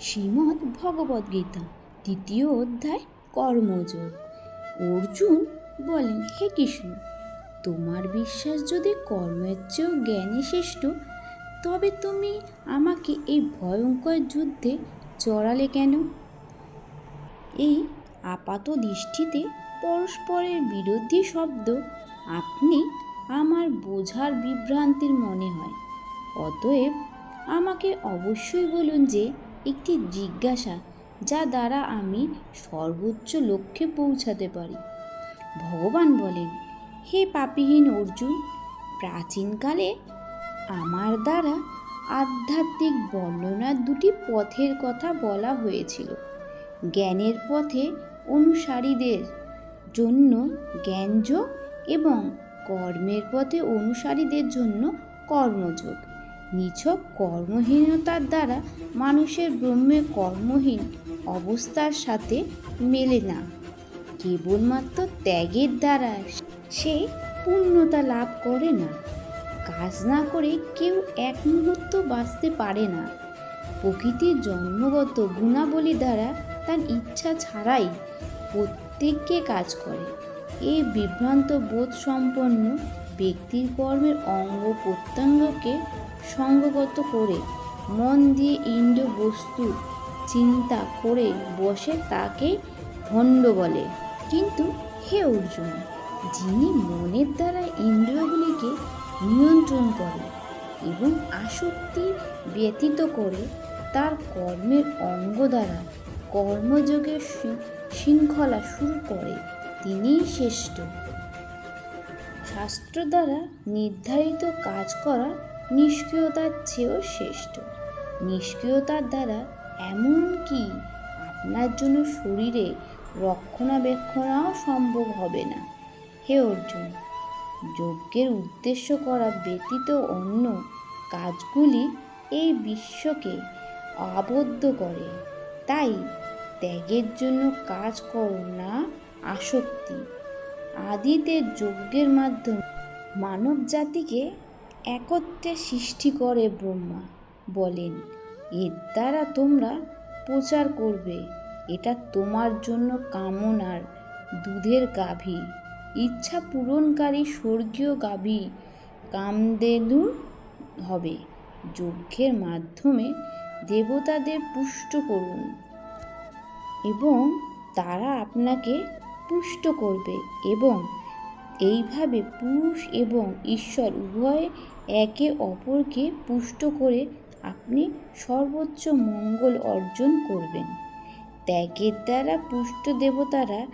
শ্রীমদ্ ভগবদ্গীতা তৃতীয় অধ্যায়, কর্মযোগ। অর্জুন বলেন, হে কৃষ্ণ, তোমার বিশ্বাস যদি কর্মের চেয়েও জ্ঞানে শ্রেষ্ঠ তবে তুমি আমাকে এই ভয়ঙ্কর যুদ্ধে জড়ালে কেন? এই আপাত দৃষ্টিতে পরস্পরের বিরোধী শব্দ আপনি আমার বোঝার বিভ্রান্তির মনে হয়। অতএব আমাকে অবশ্যই বলুন যে একটি জিজ্ঞাসা যা দ্বারা আমি সর্বোচ্চ লক্ষ্যে পৌঁছাতে পারি। ভগবান বলেন, হে পাপিহীন অর্জুন, প্রাচীনকালে আমার দ্বারা আধ্যাত্মিক বর্ণনার দুটি পথের কথা বলা হয়েছিল। জ্ঞানের পথে অনুসারীদের জন্য জ্ঞানযোগ এবং কর্মের পথে অনুসারীদের জন্য কর্মযোগ। নিছক কর্মহীনতার দ্বারা মানুষের ব্রহ্মে কর্মহীন অবস্থার সাথে মেলে না। কেবলমাত্র ত্যাগের দ্বারা সে পূর্ণতা লাভ করে না। কাজ না করে কেউ এক মুহূর্ত বাঁচতে পারে না। প্রকৃতির জন্মগত গুণাবলী দ্বারা তার ইচ্ছা ছাড়াই প্রত্যেককে কাজ করে। এই বিভ্রান্ত বোধ সম্পন্ন ব্যক্তির কর্মের অঙ্গ প্রত্যঙ্গকে সঙ্গগত করে মন দিয়ে ইন্দ্র বস্তু চিন্তা করে বসে তাকে ভণ্ড বলে। কিন্তু হে অর্জুন, যিনি মনের দ্বারা ইন্দ্রিয়গুলিকে নিয়ন্ত্রণ করে এবং আসক্তি ব্যতীত করে তার কর্মের অঙ্গ দ্বারা কর্মযোগের শৃঙ্খলা শুরু করে, তিনিই শ্রেষ্ঠ। শাস্ত্র দ্বারা নির্ধারিত কাজ করা নিষ্ক্রিয়তার চেয়েও শ্রেষ্ঠ। নিষ্ক্রিয়তার দ্বারা এমনকি আপনার জন্য শরীরে রক্ষণাবেক্ষণাও সম্ভব হবে না? হে অর্জুন, যজ্ঞের উদ্দেশ্য করা ব্যতীত অন্য কাজগুলি এই বিশ্বকে আবদ্ধ করে। তাই ত্যাগের জন্য কাজ করো না আসক্তি। আদিতে যজ্ঞের মাধ্যমে মানব জাতিকে একত্রে সৃষ্টি করে ব্রহ্মা বলেন, এর দ্বারা তোমরা প্রচার করবে। এটা তোমার জন্য কামনার দুধের গাভী। ইচ্ছা পূরণকারী স্বর্গীয় গাভী কামধেনু হবে। যজ্ঞের মাধ্যমে দেবতাদের পুষ্ট করুন। এবং তারা আপনাকে পুষ্ট করবে এবং এইভাবে পুরুষ এবং ঈশ্বর উভয়ে একে অপরকে পুষ্ট করে আপনি সর্বোচ্চ মঙ্গল অর্জন করবেন। ত্যাগের দ্বারা পুষ্ট দেবতারা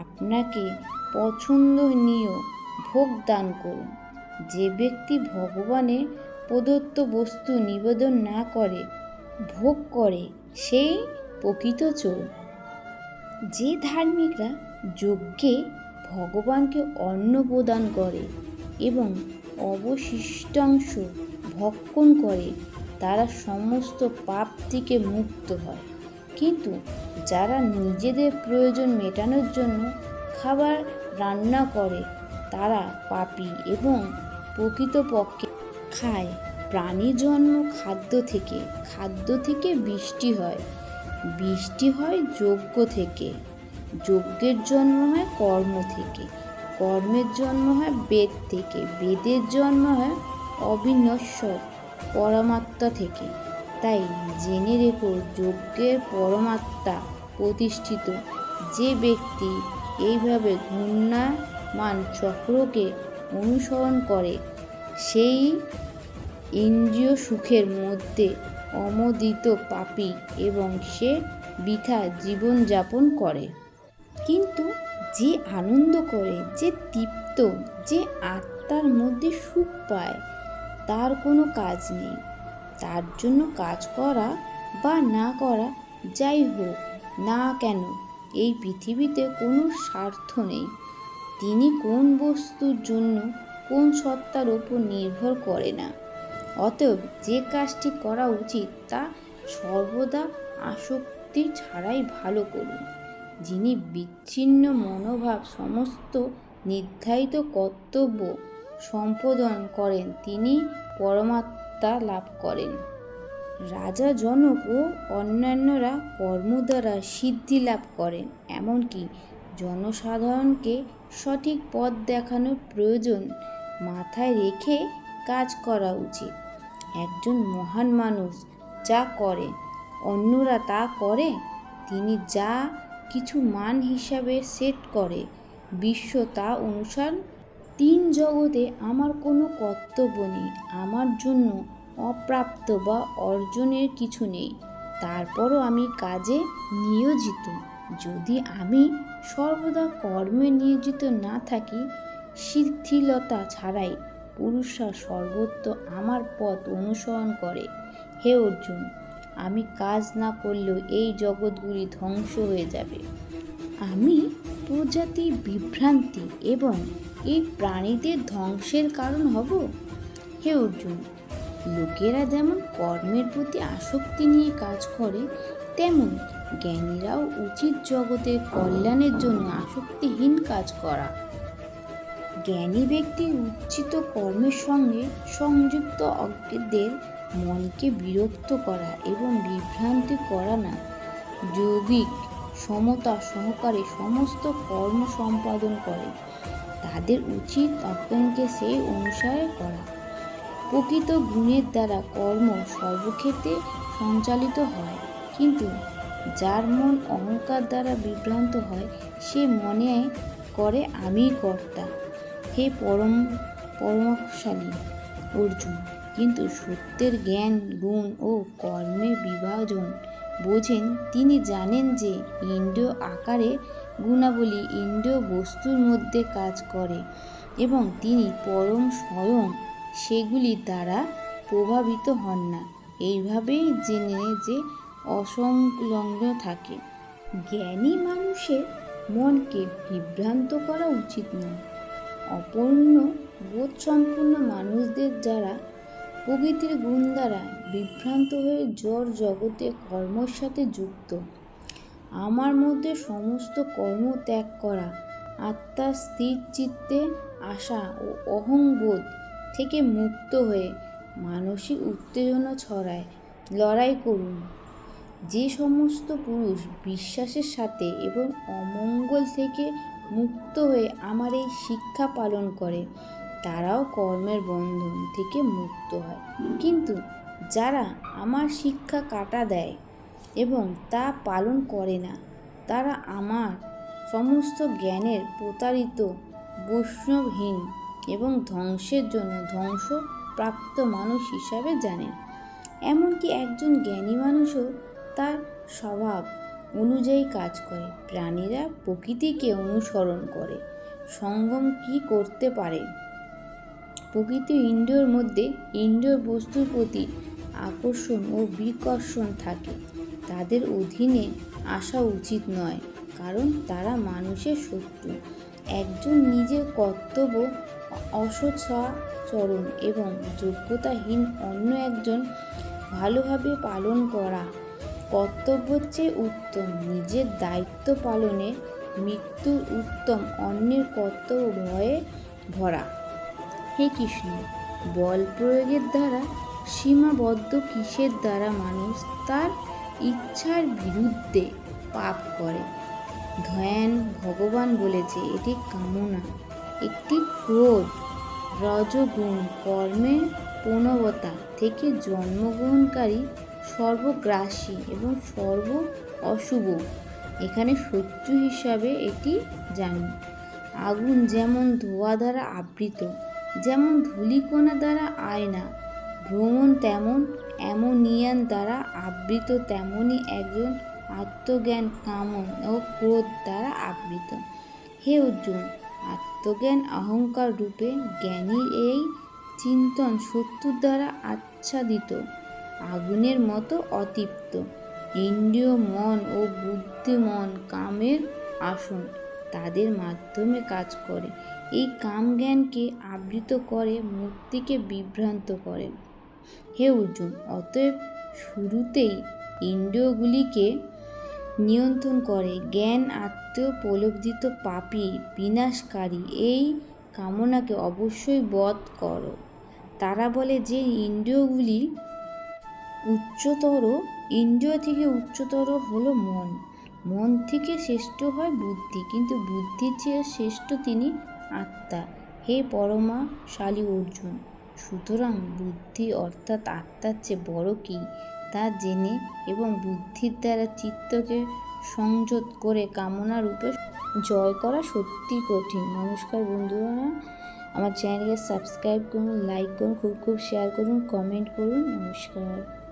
আপনাকে পছন্দনীয় ভোগ দান করুন। যে ব্যক্তি ভগবানের প্রদত্ত বস্তু নিবেদন না করে, ভোগ করে, সেই প্রকৃত চোর। যে ধার্মিকরা যজ্ঞে ভগবানকে অন্ন প্রদান করে এবং অবশিষ্টাংশ ভক্ষণ করে, তারা সমস্ত পাপ থেকে মুক্ত হয়। কিন্তু যারা নিজেদের প্রয়োজন মেটানোর জন্য খাবার রান্না করে, তারা পাপী এবং প্রকৃতপক্ষে খায়। প্রাণী জন্ম খাদ্য থেকে খাদ্য থেকে বৃষ্টি হয়। বৃষ্টি হয় যজ্ঞ থেকে। যজ্ঞের জন্ম হয় কর্ম থেকে। কর্মের জন্ম হয় বেদ থেকে। বেদের জন্ম হয় অবিনশ্বর পরমাত্মা থেকে। তাই জেনে রেখো, যজ্ঞের পরমাত্মা প্রতিষ্ঠিত। যে ব্যক্তি এইভাবে ঘূর্ণামান চক্রকে অনুসরণ করে, সেই ইন্দ্রিয় সুখের মধ্যে অমোদিত পাপী এবং সে বৃথা জীবনযাপন করে। কিন্তু যে আনন্দ করে, যে তৃপ্ত, যে আত্মার মধ্যে সুখ পায়, তার কোনো কাজ নেই। তার জন্য কাজ করা বা না করা যাই হোক, না কেন, এই পৃথিবীতে কোনো স্বার্থ নেই। তিনি কোন বস্তুর জন্য, কোন সত্তার ওপর নির্ভর করে না। অতএব যে কাজটি করা উচিত, তা সর্বদা আসক্তি ছাড়াই ভালো করুন। যিনি বিচ্ছিন্ন মনোভাব সমস্ত নির্ধারিত কর্তব্য সম্পাদন করেন, তিনি পরমাত্মা লাভ করেন। রাজা জনক ও অন্যান্যরা কর্ম দ্বারা সিদ্ধি লাভ করেন, এমনকি জনসাধারণকে সঠিক পথ দেখানোর প্রয়োজন মাথায় রেখে কাজ করা উচিত। একজন মহান মানুষ যা করে অন্যরা তা করে, তিনি যা কিছু মান হিসাবে সেট করে। বিশ্ব তা অনুসার, তিন জগতে আমার কোনো কর্তব্য নেই, আমার জন্য অপ্রাপ্ত বা অর্জনের কিছু নেই। তারপরও আমি কাজে নিয়োজিত। যদি আমি সর্বদা কর্মে নিয়োজিত না থাকি, শিথিলতা ছাড়াই পুরুষরা সর্বত্র আমার পথ অনুসরণ করে। হে অর্জুন আমি কাজ না করলেও এই জগৎগুলি ধ্বংস হয়ে যাবে। আমি প্রজাতি বিভ্রান্তি এবং এই প্রাণীদের ধ্বংসের কারণ হব? হে অর্জুন, লোকেরা যেমন কর্মের প্রতি আসক্তি নিয়ে কাজ করে, তেমন জ্ঞানীরাও উচিত জগতের কল্যাণের জন্য আসক্তিহীন কাজ করা। জ্ঞানী ব্যক্তি উচ্চিত কর্মের সঙ্গে সংযুক্ত অজ্ঞদের মনকে বিরক্ত করা এবং বিভ্রান্তি করা না। যৌগিক সমতা সহকারে সমস্ত কর্ম সম্পাদন করে। তাদের উচিত অজ্ঞানকে সেই অনুসারে করা। প্রকৃত গুণের দ্বারা কর্ম সর্বক্ষেত্রে সঞ্চালিত হয়। কিন্তু যার মন অহংকার দ্বারা বিভ্রান্ত হয়, সে মনে করে আমি কর্তা। হে পরম, পরমশালী অর্জুন। কিন্তু সত্যের জ্ঞান, গুণ ও কর্মের বিভাজন বোঝেন। তিনি জানেন যে ইন্দ্রিয় আকারে গুণাবলী ইন্দ্রিয় বস্তুর মধ্যে কাজ করে এবং তিনি পরম স্বয়ং সেগুলির দ্বারা প্রভাবিত হন না। এইভাবেই জেনে যে অসংলগ্ন থাকে। জ্ঞানী মানুষের মনকে বিভ্রান্ত করা উচিত নয়। অপূর্ণ, বোধসম্পন্ন মানুষদের যারা প্রকৃতির গুণ দ্বারা বিভ্রান্ত হয়ে জড় জগতে কর্মর সাথে যুক্ত। আমার মধ্যে সমস্ত কর্ম ত্যাগ করা, আত্মা স্থির চিত্তে আসা ও অহংবোধ থেকে মুক্ত হয়ে মানসিক উত্তেজনা ছড়ায়, লড়াই করুন। যে সমস্ত পুরুষ বিশ্বাসের সাথে এবং অমঙ্গল থেকে মুক্ত হয়ে আমার এই শিক্ষা পালন করে তারাও কর্মের বন্ধন থেকে মুক্ত হয়। কিন্তু যারা আমার শিক্ষা কাটা দেয় এবং তা পালন করে না, তারা আমার সমস্ত জ্ঞানের প্রতারিত, বৈষ্ণবহীন এবং ধ্বংসের জন্য ধ্বংস প্রাপ্ত মানুষ হিসাবে জানেন এমনকি একজন জ্ঞানী মানুষও তার স্বভাব অনুযায়ী কাজ করে। প্রাণীরা প্রকৃতিকে অনুসরণ করে। সঙ্গম কি করতে পারে? প্রকৃতি ইন্দ্রিয়র মধ্যে ইন্দ্রিয় বস্তুর প্রতি আকর্ষণ ও বিকর্ষণ থাকে। তাদের অধীনে আসা উচিত নয়, কারণ তারা মানুষের শত্রু। একজন নিজের কর্তব্য অসচ্ছাচরণ এবং যোগ্যতাহীন অন্য একজন ভালোভাবে পালন করা। কর্তব্যের চেয়ে উত্তম, নিজের দায়িত্ব পালনে মৃত্যুর উত্তম, অন্যের কর্তব্য ভয়ে ভরা। হে কৃষ্ণ, বল প্রয়োগের দ্বারা, সীমাবদ্ধ কিসের দ্বারা মানুষ তার ইচ্ছার বিরুদ্ধে পাপ করে। ধ্যান ভগবান বলেছে, এটি কামনা, একটি ক্রোধ, রজগুণ, কর্মের প্রণবতা থেকে জন্মগ্রহণকারী সর্বগ্রাসী এবং সর্ব অশুভ। এখানে শত্রু হিসাবে এটি জানি। আগুন যেমন ধোয়া দ্বারা আবৃত যেমন ধূলিকণা দ্বারা আয়না, ভ্রমণ তেমন, অ্যামোনিয়ান দ্বারা আবৃত তেমনই একজন আত্মজ্ঞান কামন ও ক্রোধ দ্বারা আবৃত। হে অর্জুন, আত্মজ্ঞান অহংকার রূপে জ্ঞানীর এই চিন্তন শত্রুর দ্বারা আচ্ছাদিত, আগুনের মতো অতৃপ্ত, ইন্দ্রিয় মন ও বুদ্ধিমন কামের আসন তাদের মাধ্যমে কাজ করে। এই কাম জ্ঞানকে আবৃত করে মূর্তিকে বিভ্রান্ত করে। হে অর্জুন, অতএব শুরুতেই ইন্দ্রিয়গুলিকে নিয়ন্ত্রণ করে। জ্ঞান আত্মোপলব্ধিত পাপী, বিনাশকারী, এই কামনাকে অবশ্যই বধ করো। তারা বলে যে ইন্দ্রিয়গুলি উচ্চতর, ইন্দ্রিয় থেকে উচ্চতর হলো মন। মন থেকে শ্রেষ্ঠ হয় বুদ্ধি, কিন্তু বুদ্ধির চেয়ে শ্রেষ্ঠ তিনি আত্মা। হে পরমাশালী অর্জুন, সুতরাং বুদ্ধি অর্থাৎ আত্মার চেয়ে বড় কী? তা জেনে এবং বুদ্ধির দ্বারা চিত্তকে সংযত করে কামনা রূপে জয় করা সত্যি কঠিন। নমস্কার বন্ধুরা আমার চ্যানেলকে সাবস্ক্রাইব করুন, লাইক করুন, খুব খুব শেয়ার করুন, কমেন্ট করুন। নমস্কার।